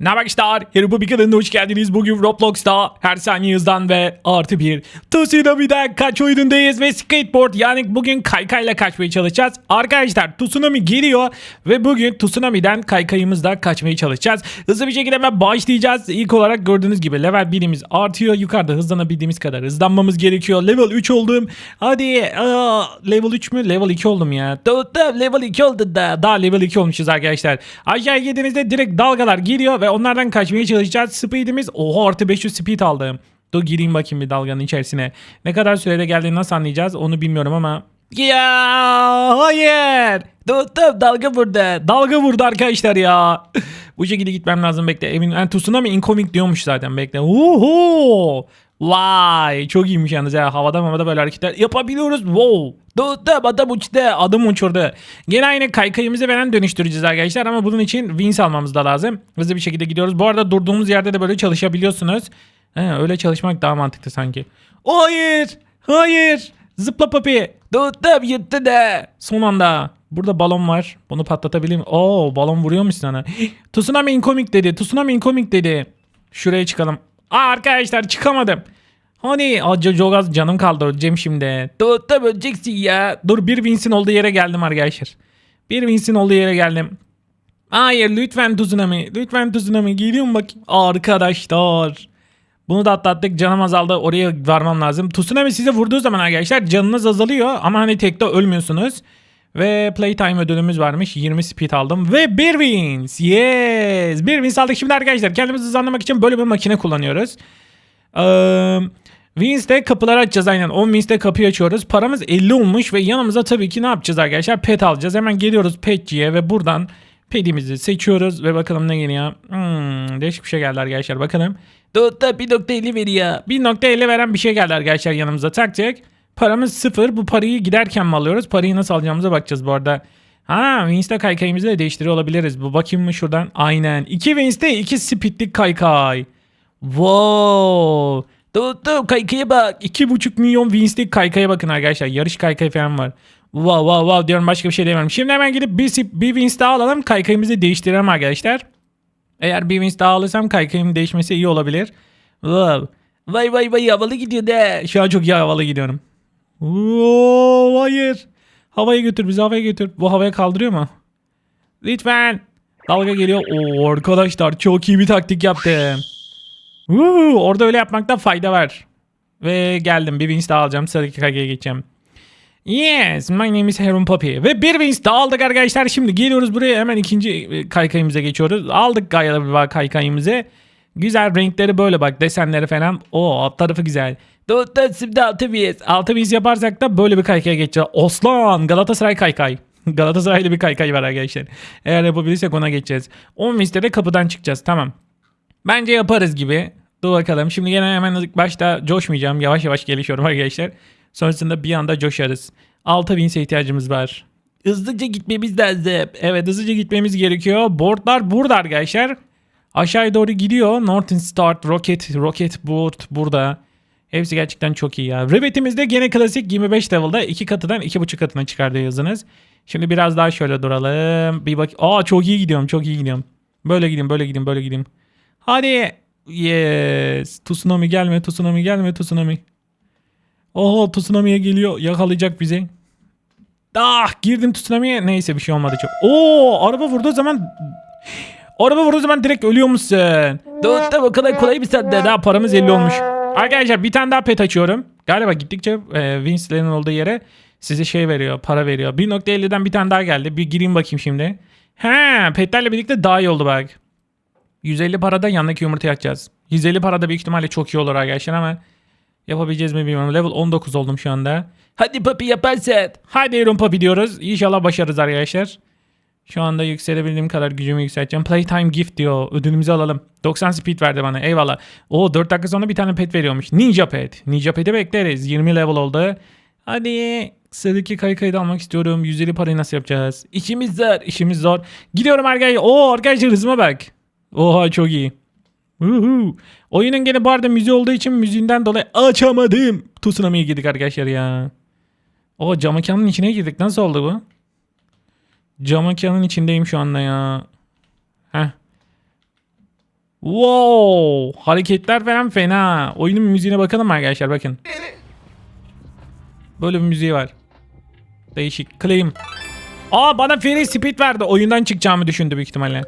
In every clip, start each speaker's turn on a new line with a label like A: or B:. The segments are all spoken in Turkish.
A: Ne arkadaşlar? Harry kanalına hoş geldiniz. Bugün Roblox'ta her saniye hızdan ve artı bir Tsunami'den kaç oyunundayız ve skateboard yani bugün kaykayla kaçmaya çalışacağız. Arkadaşlar Tsunami geliyor ve bugün Tsunami'den kaykayımızla kaçmaya çalışacağız. Hızlı bir şekilde hemen başlayacağız. İlk olarak gördüğünüz gibi level 1'imiz artıyor. Yukarıda hızlanabildiğimiz kadar hızlanmamız gerekiyor. Level 3 oldum. Hadi aa, level 3 mü? Level 2 oldum ya. Tamam level 2 oldu da. Daha level 2 olmuşuz arkadaşlar. Aşağıya girdiğimizde direkt dalgalar geliyor ve onlardan kaçmaya çalışacağız. Speed'imiz oha artı 500 speed aldım. Dur gireyim bakayım bir dalganın içerisine. Ne kadar sürede geldiğini nasıl anlayacağız onu bilmiyorum ama. Ya hayır. Tuttum dalga vurdu. Dalga vurdu arkadaşlar ya. Bu şekilde gitmem lazım bekle. Emin yani Tsunami incoming diyormuş zaten bekle. Uhu. Vay çok iyiymiş yalnız ya. Havada havada böyle hareketler yapabiliyoruz. Wow. Tuttum adam uçtu. Adım uçurdu. Gene aynı kaykayımızı falan dönüştüreceğiz arkadaşlar ama bunun için wins almamız da lazım. Hızlı bir şekilde gidiyoruz. Bu arada durduğumuz yerde de böyle çalışabiliyorsunuz. He, öyle çalışmak daha mantıklı sanki. Hayır. Hayır. Zıpla papi. Tuttum yırttı da. Son anda. Burada balon var. Bunu patlatabilir miyim? Oo balon vuruyormuş sana. Tsunami incoming dedi. Tsunami incoming dedi. Şuraya çıkalım. Aa, arkadaşlar çıkamadım. Hani acı çok az canım kaldı öleceğim şimdi. Tuttum öleceksin ya. Dur bir Vince'in olduğu yere geldim arkadaşlar. Bir Vince'in olduğu yere geldim. Hayır lütfen Tsunami. Lütfen Tsunami. Geliyorum bakayım. Arkadaşlar. Bunu da atlattık. Canım azaldı. Oraya varmam lazım. Tsunami size vurduğu zaman arkadaşlar canınız azalıyor. Ama hani tekte ölmüyorsunuz. Ve playtime ödülümüz varmış. 20 speed aldım. Ve bir wins. Yes. Bir wins aldık. Şimdi arkadaşlar kendimizi hızlandırmak için böyle bir makine kullanıyoruz. Ee, Wins'te kapıları açacağız aynen. 10 Wins'te kapıyı açıyoruz. Paramız 50 olmuş ve yanımıza tabii ki ne yapacağız arkadaşlar? Pet alacağız. Hemen geliyoruz petciye ve buradan petimizi seçiyoruz ve bakalım ne geliyor. Hmm, değişik bir şey geldi arkadaşlar bakalım. Dutta 1.50 veriyor. 1.50 veren bir şey geldi arkadaşlar yanımıza takacak. Paramız sıfır. Bu parayı giderken mi alıyoruz? Parayı nasıl alacağımıza bakacağız bu arada. Ha Wins'te kaykayımızı da değiştiriyor olabiliriz. Bu bakayım mı şuradan? Aynen. 2 Wins'te 2 speedlik kaykay. Wow. Tuttum kaykaya bak. 2,5 milyon Wins'lik kaykaya bakın arkadaşlar. Yarış kaykayı falan var. Wow wow wow diyorum başka bir şey demiyorum. Şimdi hemen gidip bir, bir Wins alalım. Kaykayımızı değiştirelim arkadaşlar. Eğer bir Wins alırsam kaykayımın değişmesi iyi olabilir. Wow. Vay vay vay havalı gidiyor de. Şu an çok iyi havalı gidiyorum. Oo, hayır. Havaya götür bizi havaya götür. Bu havaya kaldırıyor mu? Lütfen. Dalga geliyor. Oo, arkadaşlar çok iyi bir taktik yaptım. Woo, orada öyle yapmakta fayda var. Ve geldim. Bir wins daha alacağım. Sıradaki kaykaya geçeceğim. Yes, my name is Harun Poppy. Ve bir wins daha aldık arkadaşlar. Şimdi geliyoruz buraya hemen ikinci e, kaykayımıza geçiyoruz. Aldık gayada bir kaykayımızı. Güzel renkleri böyle bak desenleri falan. O alt tarafı güzel. Tuttu şimdi altı biz. Altı biz yaparsak da böyle bir kaykaya geçeceğiz. Oslan Galatasaray kaykay. Galatasaraylı bir kaykay var arkadaşlar. Eğer yapabilirsek ona geçeceğiz. 10 bizde de kapıdan çıkacağız tamam. Bence yaparız gibi. Dur bakalım. Şimdi gene hemen başta coşmayacağım. Yavaş yavaş gelişiyorum arkadaşlar. Sonrasında bir anda coşarız. 6 Vince'e ihtiyacımız var. Hızlıca gitmemiz lazım. Evet hızlıca gitmemiz gerekiyor. Boardlar burada arkadaşlar. Aşağıya doğru gidiyor. Northern Start, Rocket, Rocket Board burada. Hepsi gerçekten çok iyi ya. Rivet'imiz de gene klasik 25 level'da 2 katıdan 2.5 katına çıkardı yazınız. Şimdi biraz daha şöyle duralım. Bir bak. Aa çok iyi gidiyorum. Çok iyi gidiyorum. Böyle gideyim, böyle gideyim, böyle gideyim. Hadi. Yes. Tsunami gelme, tsunami gelme, tsunami. Oho tsunami'ye geliyor. Yakalayacak bizi. Ah girdim tsunami'ye. Neyse bir şey olmadı çok. Oo araba vurduğu zaman Araba vurduğu zaman direkt ölüyor musun? Dur da bu kadar kolay bir saatte daha paramız 50 olmuş. Arkadaşlar bir tane daha pet açıyorum. Galiba gittikçe e, Winston'ın olduğu yere size şey veriyor, para veriyor. 1.50'den bir tane daha geldi. Bir gireyim bakayım şimdi. He, petlerle birlikte daha iyi oldu bak. 150 parada yanındaki yumurtayı açacağız. 150 parada büyük ihtimalle çok iyi olur arkadaşlar ama yapabileceğiz mi bilmiyorum. Level 19 oldum şu anda. Hadi papi yaparsın. Hadi Aaron papi diyoruz. İnşallah başarırız arkadaşlar. Şu anda yükselebildiğim kadar gücümü yükselteceğim. Playtime gift diyor. Ödülümüzü alalım. 90 speed verdi bana. Eyvallah. O 4 dakika sonra bir tane pet veriyormuş. Ninja pet. Ninja pet'i bekleriz. 20 level oldu. Hadi. Sıradaki kaykayı da almak istiyorum. 150 parayı nasıl yapacağız? İşimiz zor. İşimiz zor. Gidiyorum arkadaşlar. Oo arkadaşlar hızıma bak. Oha çok iyi. Uhu. Oyunun gene bu arada müziği olduğu için müziğinden dolayı açamadım. Tsunami'ye girdik arkadaşlar ya. O cam mekanın içine girdik. Nasıl oldu bu? Cam mekanın içindeyim şu anda ya. Heh. Wow, hareketler falan fena. Oyunun müziğine bakalım arkadaşlar bakın. Böyle bir müziği var. Değişik. Claim. Aa bana free speed verdi. Oyundan çıkacağımı düşündü büyük ihtimalle.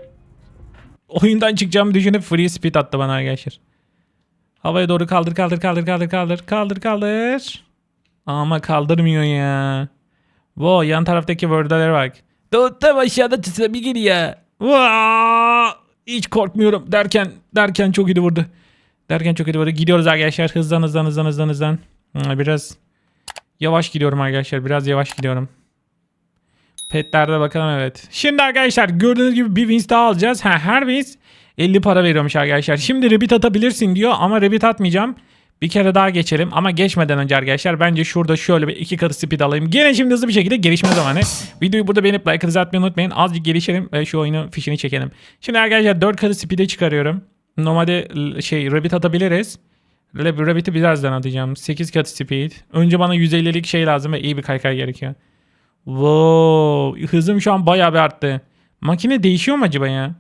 A: Oyundan çıkacağımı düşünüp free speed attı bana arkadaşlar. Havaya doğru kaldır kaldır kaldır kaldır kaldır kaldır kaldır. Ama kaldırmıyor ya. Wow yan taraftaki vördelere bak. Tam aşağıda tsunami geliyor. Vaa! Hiç korkmuyorum derken derken çok iyi vurdu. Derken çok iyi vurdu. Gidiyoruz arkadaşlar hızlan hızlan hızlan hızlan. Hmm, Biraz yavaş gidiyorum arkadaşlar. Biraz yavaş gidiyorum. Petlerde bakalım evet. Şimdi arkadaşlar gördüğünüz gibi bir wins daha alacağız. Ha, her wins 50 para veriyormuş arkadaşlar. Şimdi rabbit atabilirsin diyor ama rabbit atmayacağım. Bir kere daha geçelim ama geçmeden önce arkadaşlar bence şurada şöyle bir iki katı speed alayım. Gene şimdi hızlı bir şekilde gelişme zamanı. Videoyu burada beğenip like'ınızı atmayı unutmayın. Azıcık gelişelim ve şu oyunun fişini çekelim. Şimdi arkadaşlar 4 katı speed'e çıkarıyorum. Normalde şey rabbit atabiliriz. Rab- Rabbit'i birazdan atacağım. 8 katı speed. Önce bana 150'lik şey lazım ve iyi bir kaykay gerekiyor. Wow, hızım şu an bayağı bir arttı. Makine değişiyor mu acaba ya?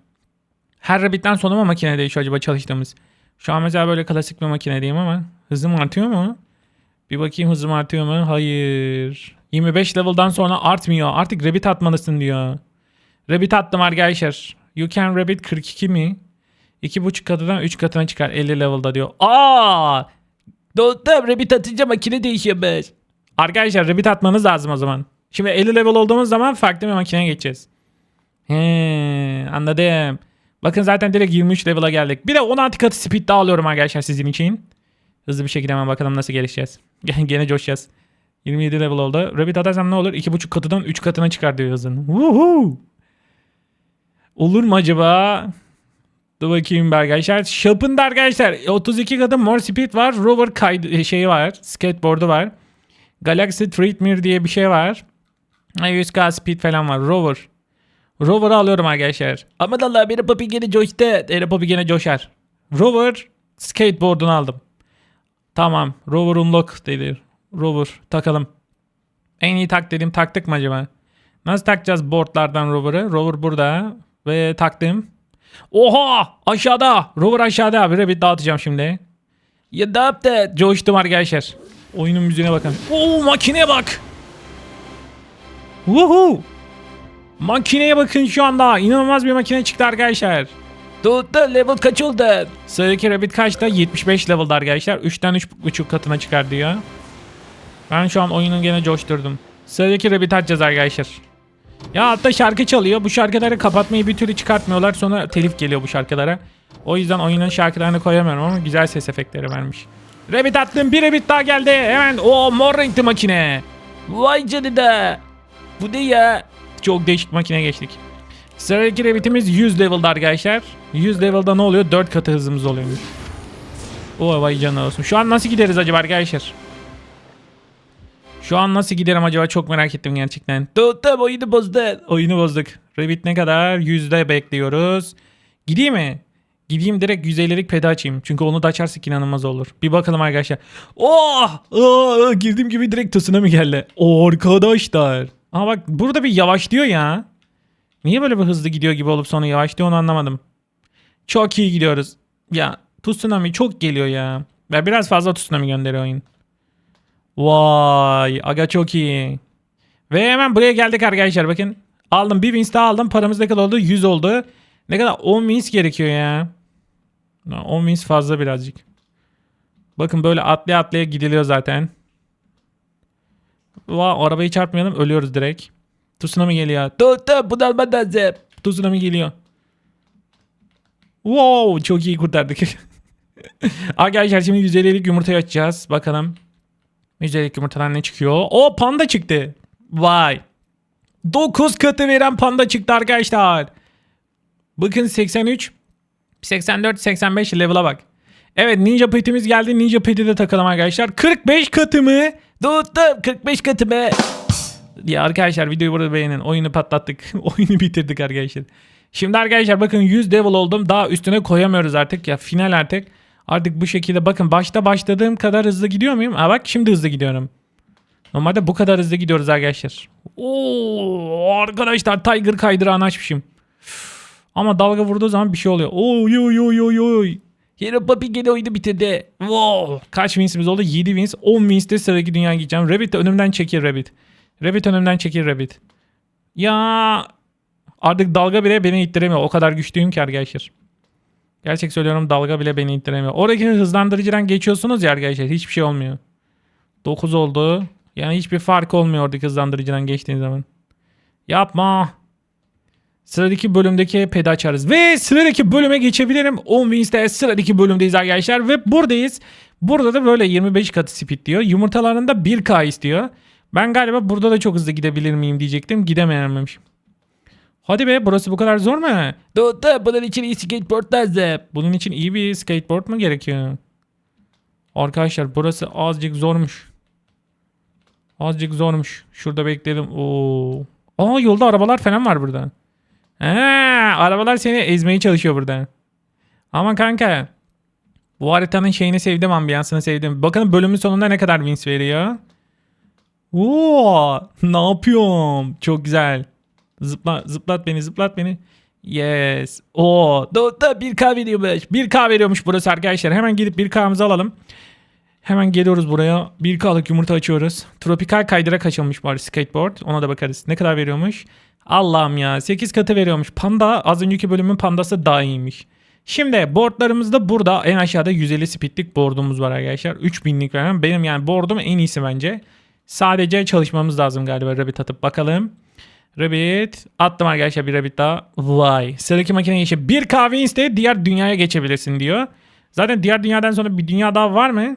A: Her rabbit'ten sonra mı makine değişiyor acaba çalıştığımız? Şu an mesela böyle klasik bir makinedeyim ama hızım artıyor mu? Bir bakayım hızım artıyor mu? Hayır. 25 level'dan sonra artmıyor. Artık rabbit atmalısın diyor. Rabbit attım arkadaşlar. You can rabbit 42 mi? 2.5 katından 3 katına çıkar 50 level'da diyor. Aa! Dostum rabbit atınca makine değişiyormuş. Arkadaşlar rabbit atmanız lazım o zaman. Şimdi 50 level olduğumuz zaman farklı bir makineye geçeceğiz. He, anladım. Bakın zaten direkt 23 level'a geldik. Bir de 16 katı speed daha alıyorum arkadaşlar sizin için. Hızlı bir şekilde hemen bakalım nasıl gelişeceğiz. Gene coşacağız. 27 level oldu. Rabbit atarsam ne olur? 2.5 katıdan 3 katına çıkar diyor hızın. Woohoo! Olur mu acaba? Dur bakayım arkadaşlar. Shop'ında arkadaşlar 32 katı more speed var. Rover kaydı şeyi var. Skateboard'u var. Galaxy Treadmill diye bir şey var. 100k speed falan var. Rover. Rover'ı alıyorum arkadaşlar. Aman Allah benim papi gene coştu. Benim papi gene coşar. Rover skateboard'unu aldım. Tamam. Rover unlock dedi. Rover takalım. En iyi tak dedim. Taktık mı acaba? Nasıl takacağız boardlardan Rover'ı? Rover burada. Ve taktım. Oha! Aşağıda. Rover aşağıda. Bir rabbit dağıtacağım şimdi. Ya ne yaptı? Coştum arkadaşlar. Oyunun müziğine bakın. Oo makineye bak. Woohoo! Makineye bakın şu anda. İnanılmaz bir makine çıktı arkadaşlar. Tuttu level kaç oldu? Sıradaki Rabbit kaçta? 75 level'da arkadaşlar. 3'ten 3.5 katına çıkar diyor. Ben şu an oyunu gene coşturdum. Sıradaki Rabbit açacağız arkadaşlar. Ya hatta şarkı çalıyor. Bu şarkıları kapatmayı bir türlü çıkartmıyorlar. Sonra telif geliyor bu şarkılara. O yüzden oyunun şarkılarını koyamıyorum ama güzel ses efektleri vermiş. Rabbit attım. Bir Rabbit daha geldi. Hemen o mor renkli makine. Vay canına. Bu ne ya? Çok değişik makine geçtik. Sıradaki Rabbit'imiz 100 level'da arkadaşlar. 100 level'da ne oluyor? 4 katı hızımız oluyormuş. O vay canına olsun. Şu an nasıl gideriz acaba arkadaşlar? Şu an nasıl giderim acaba çok merak ettim gerçekten. Tuttum oyunu bozdun. Oyunu bozduk. Rabbit ne kadar? Yüzde bekliyoruz. Gideyim mi? Gideyim direkt 150'lik pedi açayım. Çünkü onu da açarsak inanılmaz olur. Bir bakalım arkadaşlar. Oh! Aa, girdiğim gibi direkt tsunami geldi. Arkadaşlar. Ama bak burada bir yavaşlıyor ya. Niye böyle bir hızlı gidiyor gibi olup sonra yavaşlıyor onu anlamadım. Çok iyi gidiyoruz. Ya tsunami çok geliyor ya. Ya biraz fazla tsunami gönderiyor oyun. Vay aga çok iyi. Ve hemen buraya geldik arkadaşlar bakın. Aldım bir wins daha aldım. Paramız ne kadar oldu? 100 oldu. Ne kadar? 10 wins gerekiyor ya. 10 wins fazla birazcık. Bakın böyle atlaya atlaya gidiliyor zaten. Vay arabayı çarpmayalım ölüyoruz direkt. Tsunami geliyor. Tuttum bunu alman lazım. Tsunami geliyor. Wow çok iyi kurtardık. Arkadaşlar şimdi 150'lik yumurtayı açacağız. Bakalım. 150'lik yumurtadan ne çıkıyor? O panda çıktı. Vay. 9 katı veren panda çıktı arkadaşlar. Bakın 83, 84, 85 level'a bak. Evet Ninja Pet'imiz geldi. Ninja Pet'i de takalım arkadaşlar. 45 katı mı? Tuttum 45 katı mı? Ya arkadaşlar videoyu burada beğenin. Oyunu patlattık. Oyunu bitirdik arkadaşlar. Şimdi arkadaşlar bakın 100 level oldum. Daha üstüne koyamıyoruz artık ya. Final artık. Artık bu şekilde bakın başta başladığım kadar hızlı gidiyor muyum? Aa bak şimdi hızlı gidiyorum. Normalde bu kadar hızlı gidiyoruz arkadaşlar. Oo arkadaşlar Tiger kaydırağını açmışım. Ama dalga vurduğu zaman bir şey oluyor. Oy oy oy oy oy. Hero Papi gene oyunu bitirdi. Wow. Kaç winsimiz oldu? 7 wins. 10 wins'te sıradaki dünyaya gideceğim. Rabbit de önümden çekil Rabbit. Rabbit önümden çekil Rabbit. Ya artık dalga bile beni ittiremiyor. O kadar güçlüyüm ki arkadaşlar. Gerçek söylüyorum dalga bile beni ittiremiyor. Oradaki hızlandırıcıdan geçiyorsunuz ya arkadaşlar. Hiçbir şey olmuyor. 9 oldu. Yani hiçbir fark olmuyor oradaki hızlandırıcıdan geçtiğin zaman. Yapma. Sıradaki bölümdeki pedi açarız. Ve sıradaki bölüme geçebilirim. 10 Wins'te sıradaki bölümdeyiz arkadaşlar. Ve buradayız. Burada da böyle 25 katı speed diyor. Yumurtalarında 1K istiyor. Ben galiba burada da çok hızlı gidebilir miyim diyecektim. Gidemeyememişim. Hadi be burası bu kadar zor mu? Doğru bunun için iyi skateboard lazım. Bunun için iyi bir skateboard mu gerekiyor? Arkadaşlar burası azıcık zormuş. Azıcık zormuş. Şurada bekleyelim. Oo. Aa yolda arabalar falan var burada. Ha, arabalar seni ezmeye çalışıyor burada. Ama kanka. Bu haritanın şeyini sevdim, ambiyansını sevdim. Bakın bölümün sonunda ne kadar wins veriyor. Oo, ne yapıyorum? Çok güzel. Zıpla, zıplat beni, zıplat beni. Yes. Oo, da, da 1K veriyormuş. 1K veriyormuş burası arkadaşlar. Hemen gidip 1K'mızı alalım. Hemen geliyoruz buraya. 1K'lık yumurta açıyoruz. Tropikal kaydırak açılmış bari skateboard. Ona da bakarız. Ne kadar veriyormuş? Allah'ım ya 8 katı veriyormuş. Panda az önceki bölümün pandası daha iyiymiş. Şimdi boardlarımız da burada. En aşağıda 150 speedlik boardumuz var arkadaşlar. 3000'lik falan. Benim yani boardum en iyisi bence. Sadece çalışmamız lazım galiba Rabbit atıp bakalım. Rabbit. Attım arkadaşlar bir Rabbit daha. Vay. Sıradaki makineye geçip bir kahve iste diğer dünyaya geçebilirsin diyor. Zaten diğer dünyadan sonra bir dünya daha var mı?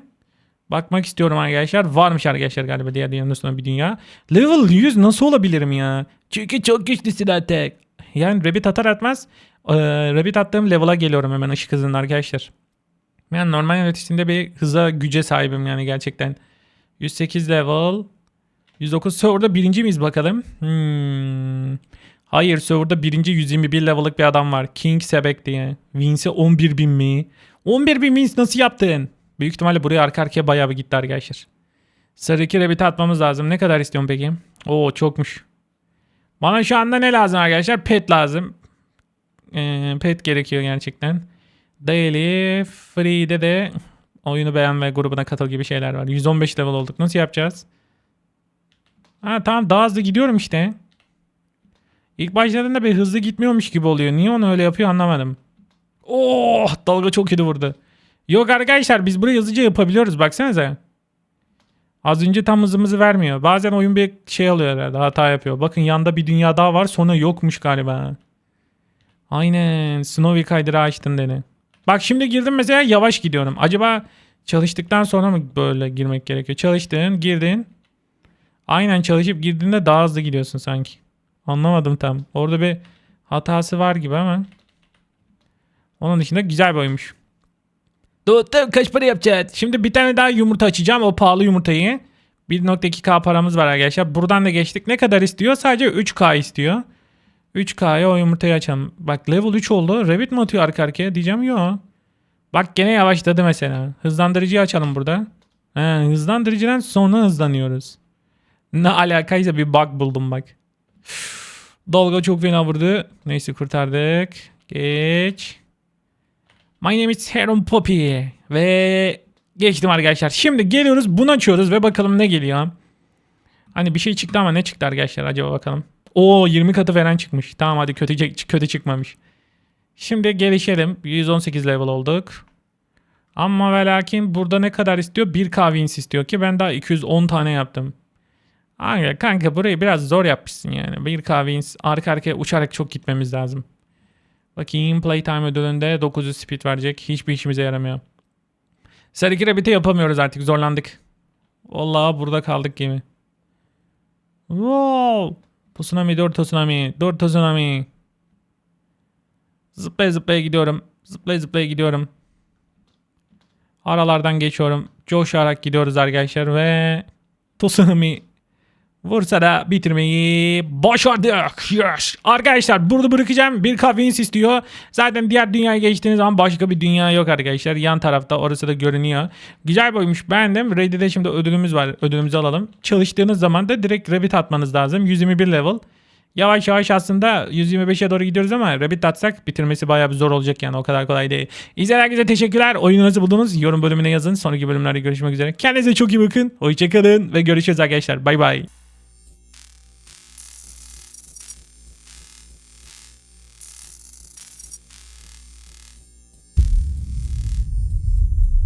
A: Bakmak istiyorum arkadaşlar. Varmış arkadaşlar galiba diğer dünyanın sonra bir dünya. Level 100 nasıl olabilirim ya? Çünkü çok güçlüsün artık. Yani Rabbit atar atmaz. E, Rabbit attığım level'a geliyorum hemen ışık hızında arkadaşlar. Yani normal yöneticinde bir hıza güce sahibim yani gerçekten. 108 level. 109 serverda birinci miyiz bakalım? Hmm. Hayır serverda birinci 121 level'lık bir adam var. King Sebek diye. Wins'i 11 bin mi? 11 bin wins nasıl yaptın? Büyük ihtimalle buraya arka arkaya bayağı bir gitti arkadaşlar. Sıradaki rabbit'i atmamız lazım. Ne kadar istiyorsun peki? Oo çokmuş. Bana şu anda ne lazım arkadaşlar? Pet lazım. Ee, pet gerekiyor gerçekten. Daily Free'de de oyunu beğen ve grubuna katıl gibi şeyler var. 115 level olduk. Nasıl yapacağız? Ha tamam daha hızlı gidiyorum işte. İlk başladığında bir hızlı gitmiyormuş gibi oluyor. Niye onu öyle yapıyor anlamadım. Oh dalga çok kötü vurdu. Yok arkadaşlar biz burayı hızlıca yapabiliyoruz baksanıza. Az önce tam hızımızı vermiyor. Bazen oyun bir şey alıyor herhalde hata yapıyor. Bakın yanda bir dünya daha var sonra yokmuş galiba. Aynen Snowy kaydıra açtın dedi. Bak şimdi girdim mesela yavaş gidiyorum. Acaba çalıştıktan sonra mı böyle girmek gerekiyor? Çalıştın girdin. Aynen çalışıp girdiğinde daha hızlı gidiyorsun sanki. Anlamadım tam. Orada bir hatası var gibi ama. Onun dışında güzel bir oyunmuş. Doğru kaç para yapacağız? Şimdi bir tane daha yumurta açacağım. O pahalı yumurtayı. 1.2k paramız var arkadaşlar. Buradan da geçtik. Ne kadar istiyor? Sadece 3k istiyor. 3k'ya o yumurtayı açalım. Bak level 3 oldu. Rabbit mi atıyor arka arkaya? Diyeceğim yok. Bak gene yavaşladı mesela. Hızlandırıcıyı açalım burada. He, hızlandırıcıdan sonra hızlanıyoruz. Ne alakaysa bir bug buldum bak. Dalga çok fena vurdu. Neyse kurtardık. Geç. My name is Heron Poppy. Ve geçtim arkadaşlar. Şimdi geliyoruz bunu açıyoruz ve bakalım ne geliyor. Hani bir şey çıktı ama ne çıktı arkadaşlar acaba bakalım. Oo 20 katı veren çıkmış. Tamam hadi kötü kötü çıkmamış. Şimdi gelişelim. 118 level olduk. Ama ve lakin burada ne kadar istiyor? 1k wins istiyor ki ben daha 210 tane yaptım. Kanka, kanka burayı biraz zor yapmışsın yani. 1k wins arka arkaya uçarak çok gitmemiz lazım. Bakayım playtime ödülünde 900 speed verecek. Hiçbir işimize yaramıyor. Sarıki Rabbit'i yapamıyoruz artık zorlandık. Vallahi burada kaldık gemi. Wow. Tsunami dur tsunami. Dur tsunami. Zıplaya zıplaya gidiyorum. Zıplaya zıplaya gidiyorum. Aralardan geçiyorum. Coşarak gidiyoruz arkadaşlar ve tsunami Vursa da bitirmeyi başardık. Yes. Arkadaşlar burada bırakacağım. Bir kahveniz istiyor. Zaten diğer dünyaya geçtiğiniz zaman başka bir dünya yok arkadaşlar. Yan tarafta orası da görünüyor. Güzel boymuş beğendim. Ready'de şimdi ödülümüz var. Ödülümüzü alalım. Çalıştığınız zaman da direkt Rabbit atmanız lazım. 121 level. Yavaş yavaş aslında 125'e doğru gidiyoruz ama Rabbit atsak bitirmesi bayağı bir zor olacak yani o kadar kolay değil. İzleyen herkese teşekkürler. Oyunu nasıl buldunuz? Yorum bölümüne yazın. Sonraki bölümlerde görüşmek üzere. Kendinize çok iyi bakın. Hoşçakalın ve görüşürüz arkadaşlar. Bay bay.